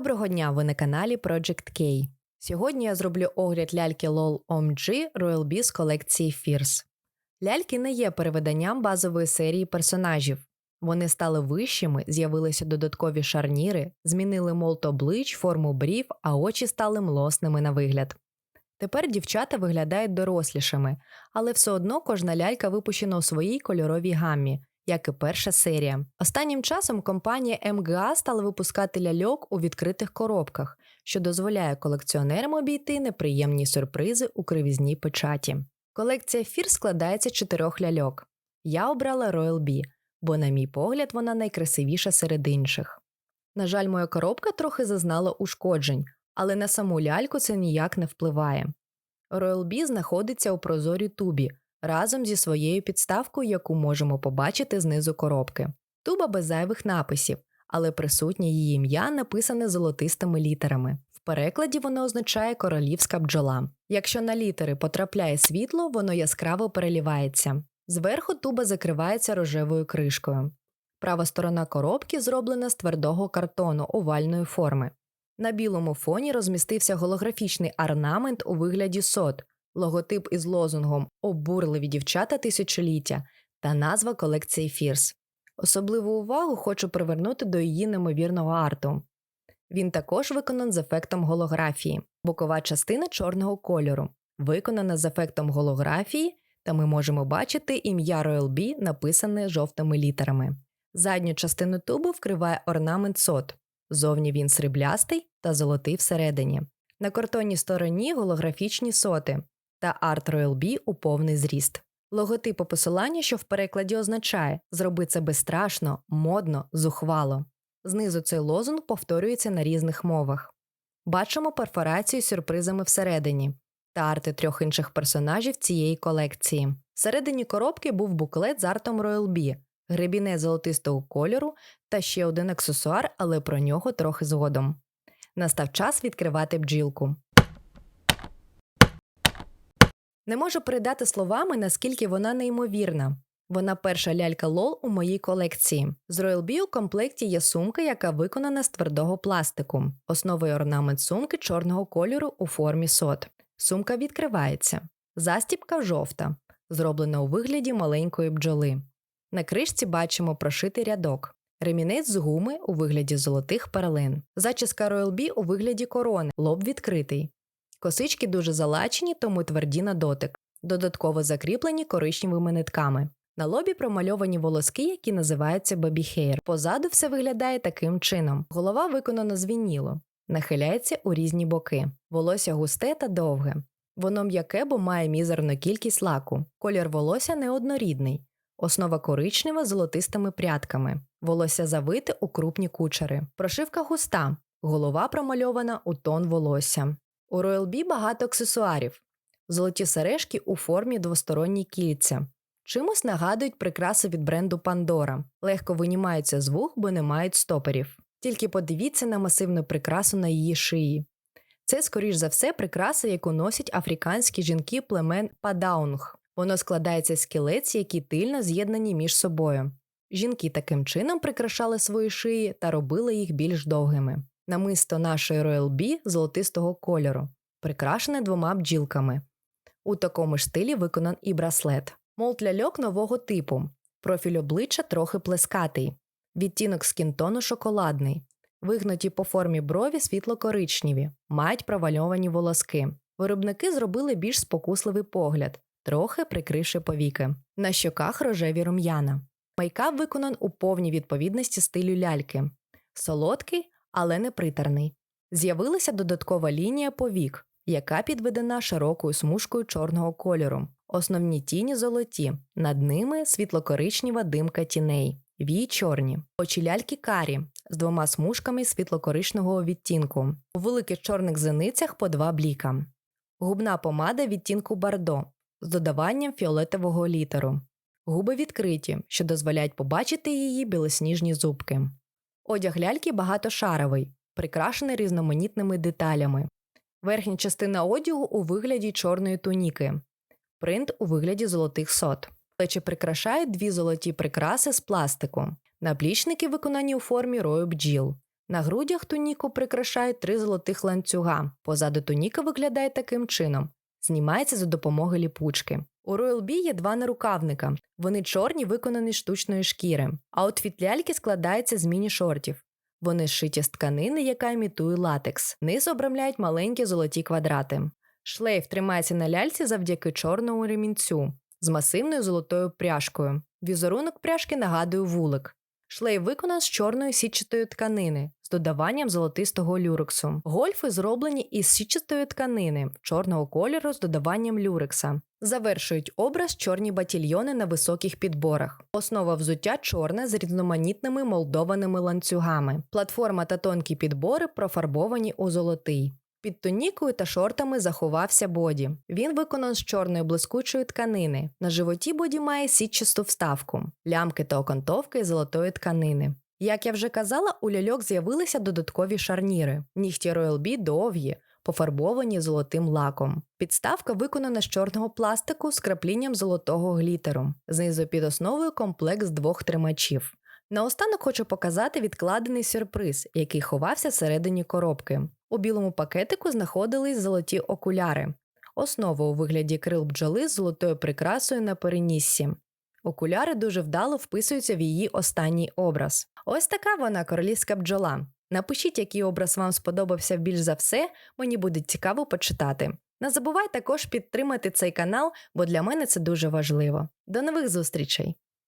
Доброго дня! Ви на каналі Project K. Сьогодні я зроблю огляд ляльки LOL OMG Royal з колекції Fierce. Ляльки не є перевиданням базової серії персонажів. Вони стали вищими, з'явилися додаткові шарніри, змінили молт облич, форму брів, а очі стали млосними на вигляд. Тепер дівчата виглядають дорослішими, але все одно кожна лялька випущена у своїй кольоровій гаммі, як і перша серія. Останнім часом компанія МГА стала випускати ляльок у відкритих коробках, що дозволяє колекціонерам обійти неприємні сюрпризи у кривізній печаті. Колекція Фір складається з чотирьох ляльок. Я обрала Royal Bee, бо, на мій погляд, вона найкрасивіша серед інших. На жаль, моя коробка трохи зазнала ушкоджень, але на саму ляльку це ніяк не впливає. Royal Bee знаходиться у прозорій тубі разом зі своєю підставкою, яку можемо побачити знизу коробки. Туба без зайвих написів, але присутнє її ім'я написане золотистими літерами. В перекладі воно означає королівська бджола. Якщо на літери потрапляє світло, воно яскраво перелівається. Зверху туба закривається рожевою кришкою. Права сторона коробки зроблена з твердого картону овальної форми. На білому фоні розмістився голографічний орнамент у вигляді сот, логотип із лозунгом Обурливі дівчата тисячоліття та назва колекції Фірс. Особливу увагу хочу привернути до її неймовірного арту. Він також виконаний з ефектом голографії, бокова частина чорного кольору, виконана з ефектом голографії, та ми можемо бачити ім'я Royal Bee, написане жовтими літерами. Задню частину тубу вкриває орнамент сот. Зовні він сріблястий та золотий всередині. На картонній стороні голографічні соти та арт Royal Bee у повний зріст. Логотип посилання, що в перекладі означає зроби це безстрашно, модно, зухвало. Знизу цей лозунг повторюється на різних мовах. Бачимо перфорацію з сюрпризами всередині та арти трьох інших персонажів цієї колекції. Всередині коробки був буклет з артом Royal Bee, гребіне золотистого кольору та ще один аксесуар, але про нього трохи згодом. Настав час відкривати бджілку. Не можу передати словами, наскільки вона неймовірна. Вона перша лялька лол у моїй колекції. З Royal Bee у комплекті є сумка, яка виконана з твердого пластику. Основий орнамент сумки чорного кольору у формі сот. Сумка відкривається. Застіпка жовта, зроблена у вигляді маленької бджоли. На кришці бачимо прошитий рядок. Ремінець з гуми у вигляді золотих перлин. Зачіска Royal Bee у вигляді корони, лоб відкритий. Косички дуже залачені, тому тверді на дотик, додатково закріплені коричневими нитками. На лобі промальовані волоски, які називаються бабіхейр. Позаду все виглядає таким чином. Голова виконана з нахиляється у різні боки. Волосся густе та довге. Воно м'яке, бо має мізерну кількість лаку. Колір волосся неоднорідний. Основа коричнева з золотистими прядками. Волосся завите у крупні кучери. Прошивка густа. Голова промальована у тон волосся. У Royal Bee багато аксесуарів. Золоті сережки у формі двосторонні кільця. Чимось нагадують прикраси від бренду Pandora. Легко винімаються з вух, бо не мають стоперів. Тільки подивіться на масивну прикрасу на її шиї. Це, скоріш за все, прикраса, яку носять африканські жінки племен Падаунг. Воно складається з кілець, які тильно з'єднані між собою. Жінки таким чином прикрашали свої шиї та робили їх більш довгими. Намисто нашої Royal Bee золотистого кольору, прикрашене двома бджілками. У такому ж стилі виконан і браслет. Молт ляльок нового типу. Профіль обличчя трохи плескатий. Відтінок скінтону шоколадний. Вигнуті по формі брові світло-коричневі, мають провальовані волоски. Виробники зробили більш спокусливий погляд, трохи прикривши повіки. На щоках рожеві рум'яна. Майкап виконан у повній відповідності стилю ляльки. Солодкий, але не притерний. З'явилася додаткова лінія повік, яка підведена широкою смужкою чорного кольору. Основні тіні золоті, над ними світлокоричнева димка тіней, вії чорні, очі ляльки карі з двома смужками світлокоричневого відтінку, у великих чорних зеницях по два бліка, губна помада відтінку бардо з додаванням фіолетового літеру, губи відкриті, що дозволяють побачити її білосніжні зубки. Одяг ляльки багатошаровий, прикрашений різноманітними деталями. Верхня частина одягу у вигляді чорної туніки, принт у вигляді золотих сот. Плечі прикрашають дві золоті прикраси з пластику. Наплічники виконані у формі рою бджіл. На грудях туніку прикрашають три золотих ланцюга. Позаду туніка виглядає таким чином. Знімається за допомогою ліпучки. У Royal Bee є два нарукавника. Вони чорні, виконані штучної шкіри. А отфіт ляльки складається з міні-шортів. Вони шиті з тканини, яка імітує латекс. Низ обрамляють маленькі золоті квадрати. Шлейф тримається на ляльці завдяки чорному ремінцю з масивною золотою пряжкою. Візерунок пряжки нагадує вулик. Шлейф виконан з чорної сітчатої тканини з додаванням золотистого люрексу. Гольфи зроблені із сітчатої тканини чорного кольору з додаванням люрекса. Завершують образ чорні батільйони на високих підборах. Основа взуття чорне з різноманітними молдованими ланцюгами. Платформа та тонкі підбори профарбовані у золотий. Під тонікою та шортами заховався боді. Він виконан з чорної блискучої тканини. На животі боді має сітчасту вставку, лямки та окантовки золотої тканини. Як я вже казала, у ляльок з'явилися додаткові шарніри. Нігті Royal Bee довгі, пофарбовані золотим лаком. Підставка виконана з чорного пластику з краплінням золотого глітеру. Знизу під основою комплект з двох тримачів. Наостанок хочу показати відкладений сюрприз, який ховався всередині коробки. У білому пакетику знаходились золоті окуляри. Основа у вигляді крил бджоли з золотою прикрасою на переніссі. Окуляри дуже вдало вписуються в її останній образ. Ось така вона королівська бджола. Напишіть, який образ вам сподобався більш за все, мені буде цікаво почитати. Не забувай також підтримати цей канал, бо для мене це дуже важливо. До нових зустрічей!